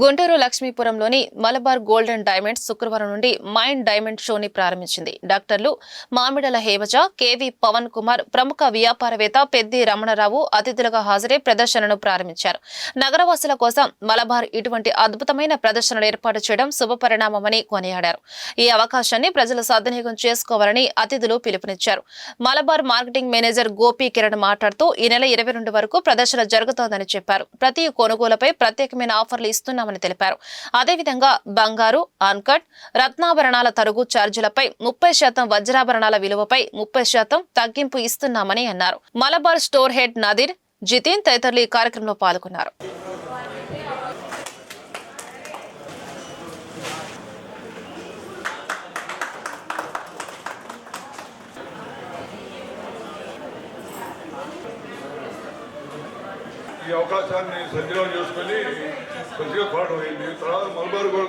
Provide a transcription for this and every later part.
గుంటూరు లక్ష్మీపురంలోని Malabar gold and diamonds శుక్రవారం నుండి మైండ్ డైమండ్ షోని ప్రారంభించింది. డాక్టర్లు మామిడల హేమజ కేవీ పవన్ కుమార్ ప్రముఖ వ్యాపారవేత్త పెద్ది రమణరావు అతిథులుగా హాజరై ప్రదర్శనను ప్రారంభించారు. నగరవాసుల కోసం మలబార్ ఇటువంటి అద్భుతమైన ప్రదర్శనలు ఏర్పాటు చేయడం శుభపరిణామమని కొనియాడారు. ఈ అవకాశాన్ని ప్రజలు సద్వినియోగం చేసుకోవాలని అతిథులు పిలుపునిచ్చారు. మలబార్ మార్కెటింగ్ మేనేజర్ గోపి కిరణ్ మాట్లాడుతూ ఈ నెల ఇరవై రెండు వరకు ప్రదర్శన జరుగుతోందని చెప్పారు. ప్రతి కొనుగోలుపై ప్రత్యేకమైన ఆఫర్లు ఇస్తున్నామని తెలిపారు. అదేవిధంగా బంగారు అన్కట్ రత్నాభరణాల తరుగు ఛార్జీలపై ముప్పై శాతం వజ్రాభరణాల విలువపై ముప్పై శాతం తగ్గింపు ఇస్తున్నామని అన్నారు. మలబార్ స్టోర్ హెడ్ నదిర్ జితిన్ తదితరులు ఈ కార్యక్రమంలో పాల్గొన్నారు. ఈ అవకాశాన్ని సద్వినియోగం చేసుకొని కొద్దిగా పాఠం అయింది. తర్వాత మలబార్ గోడ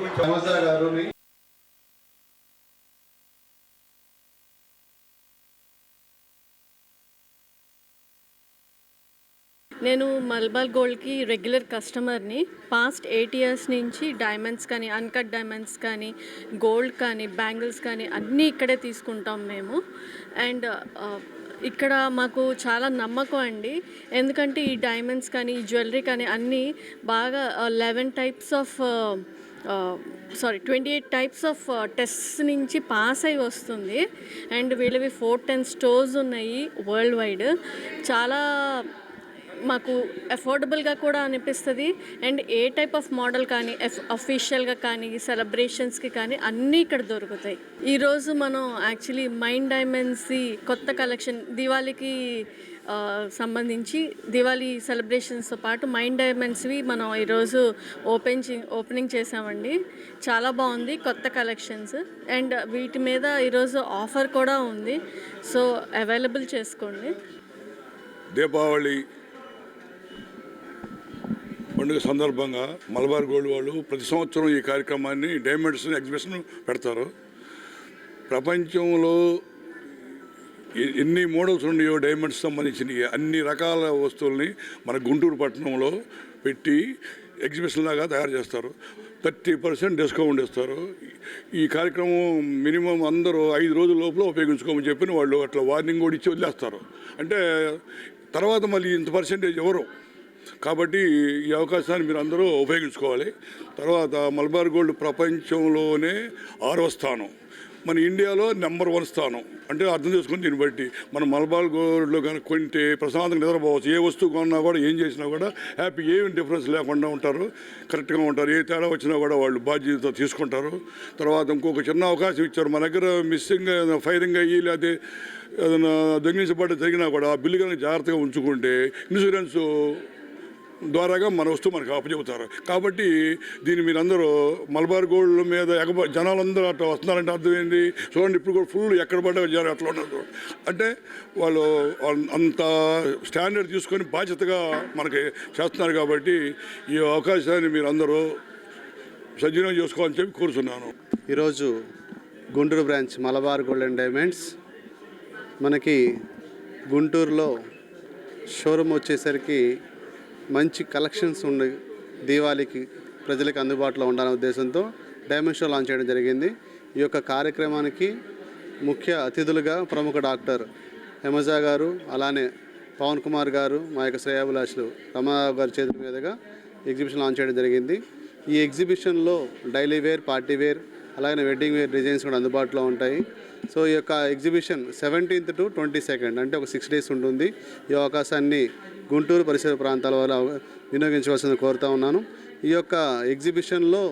నేను మల్బార్ గోల్డ్కి రెగ్యులర్ కస్టమర్ని పాస్ట్ ఎయిట్ ఇయర్స్ నుంచి డైమండ్స్ కానీ అన్కట్ డైమండ్స్ కానీ గోల్డ్ కానీ బ్యాంగిల్స్ కానీ అన్నీ ఇక్కడే తీసుకుంటాం మేము. అండ్ ఇక్కడ మాకు చాలా నమ్మకం అండి. ఎందుకంటే ఈ డైమండ్స్ కానీ ఈ జ్యువెలరీ కానీ అన్నీ బాగా eleven types of sorry twenty eight types of tests నుంచి పాస్ అయి వస్తుంది. అండ్ వీళ్ళవి ఫోర్ టెన్ స్టోర్స్ ఉన్నాయి వరల్డ్ వైడ్ చాలా మాకు అఫోర్డబుల్గా కూడా అనిపిస్తుంది. And a type of model కానీ అఫీషియల్గా కానీ సెలబ్రేషన్స్కి కానీ అన్నీ ఇక్కడ దొరుకుతాయి. ఈరోజు మనం యాక్చువల్లీ మైండ్ డైమండ్స్ది కొత్త కలెక్షన్ దివాళీకి సంబంధించి దివాళీ సెలబ్రేషన్స్తో పాటు మైండ్ డైమండ్స్వి మనం ఈరోజు ఓపెన్ చే ఓపెనింగ్ చేసామండి చాలా బాగుంది కొత్త కలెక్షన్స్ అండ్ వీటి మీద ఈరోజు ఆఫర్ కూడా ఉంది. సో అవైలబుల్ చేసుకోండి. దీపావళి పండుగ సందర్భంగా మలబార్ గోల్డ్ వాళ్ళు ప్రతి సంవత్సరం ఈ కార్యక్రమాన్ని డైమండ్స్ ఎగ్జిబిషన్ పెడతారు. ప్రపంచంలో ఎన్ని మోడల్స్ ఉన్నాయో డైమండ్స్ సంబంధించిన అన్ని రకాల వస్తువుల్ని మన గుంటూరు పట్టణంలో పెట్టి ఎగ్జిబిషన్ లాగా తయారు చేస్తారు. థర్టీ పర్సెంట్ డిస్కౌంట్ ఇస్తారు. ఈ కార్యక్రమం మినిమం అందరూ ఐదు రోజుల లోపల ఉపయోగించుకోమని చెప్పి వాళ్ళు అట్లా వార్నింగ్ కూడా ఇచ్చి వదిలేస్తారు. అంటే తర్వాత మళ్ళీ ఇంత పర్సెంటేజ్ ఎవరు? కాబట్టి ఈ అవకాశాన్ని మీరు అందరూ ఉపయోగించుకోవాలి. తర్వాత మలబార్ గోల్డ్ ప్రపంచంలోనే ఆరో స్థానం. మన ఇండియాలో నెంబర్ వన్ స్థానం. అంటే అర్థం చేసుకుని దీన్ని బట్టి మన మలబార్ గోల్డ్లో కనుక కొంటే ప్రశాంతంగా నిద్రపోవచ్చు. ఏ వస్తువు కొన్నా కూడా ఏం చేసినా కూడా హ్యాపీ ఏమి డిఫరెన్స్ లేకుండా ఉంటారు. కరెక్ట్గా ఉంటారు. ఏ తేడా వచ్చినా కూడా వాళ్ళు బాధ్యత తీసుకుంటారు. తర్వాత ఇంకొక చిన్న అవకాశం ఇచ్చారు. మన దగ్గర మిస్సింగ్ ఫైరింగ్ అయ్యి లేకపోతే ఏదైనా దొంగిలించబడ్డ జరిగినా కూడా ఆ బిల్లు కనుక జాగ్రత్తగా ఉంచుకుంటే ఇన్సూరెన్స్ ద్వారాగా మన వస్తువు మనకు అప్పచెబుతారు. కాబట్టి దీన్ని మీరందరూ మలబార్ గోల్డ్ మీద ఎగబ జనాలందరూ అట్లా వస్తున్నారంటే అర్థం ఏంటి చూడండి ఇప్పుడు కూడా ఫుల్ ఎక్కడ పడ్డా జనాలు అట్లా ఉన్నారు అంటే వాళ్ళు వాళ్ళు అంత స్టాండర్డ్ తీసుకొని బాధ్యతగా మనకి చేస్తున్నారు కాబట్టి ఈ అవకాశాన్ని మీరందరూ సద్వినియోగం చేసుకోవాలని చెప్పి కోరుతున్నాను ఈరోజు Guntur branch Malabar gold and diamonds మనకి గుంటూరులో షోరూమ్ వచ్చేసరికి మంచి కలెక్షన్స్ ఉండి దీవాళికి ప్రజలకు అందుబాటులో ఉండాలనే ఉద్దేశంతో డైమండ్ షో లాంచ్ చేయడం జరిగింది. ఈ యొక్క కార్యక్రమానికి ముఖ్య అతిథులుగా ప్రముఖ డాక్టర్ హెమజా గారు అలానే పవన్ కుమార్ గారు మా యొక్క శ్రేయాభిలాషులు రమారావు గారి చేతుల మీదుగా ఎగ్జిబిషన్ లాంచ్ చేయడం జరిగింది. ఈ ఎగ్జిబిషన్లో డైలీ వేర్ పార్టీ వేర్ అలాగే వెడ్డింగ్ వేర్ డిజైన్స్ కూడా అందుబాటులో ఉంటాయి. సో ఈ యొక్క exhibition seventeenth to twenty second అంటే ఒక సిక్స్ డేస్ ఉంటుంది. ఈ అవకాశాన్ని గుంటూరు పరిసర ప్రాంతాల వల్ల వినియోగించవలసింది కోరుతా ఉన్నాను. ఈ యొక్క ఎగ్జిబిషన్లో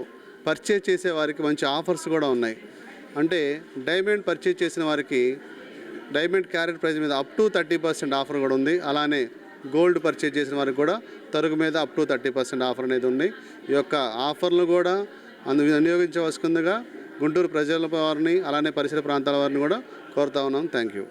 పర్చేజ్ చేసే వారికి మంచి ఆఫర్స్ కూడా ఉన్నాయి. అంటే డైమండ్ పర్చేజ్ చేసిన వారికి డైమండ్ క్యారెట్ ప్రైస్ మీద up to thirty percent offer కూడా ఉంది. అలానే గోల్డ్ పర్చేజ్ చేసిన వారికి కూడా తరుగు మీద up to thirty percent offer అనేది ఉంది. ఈ యొక్క ఆఫర్లు కూడా అందు వినియోగించవలసిందిగా గుంటూరు ప్రజల వారిని అలానే పరిసర ప్రాంతాల వారిని కూడా కోరుతా ఉన్నాం. Thank you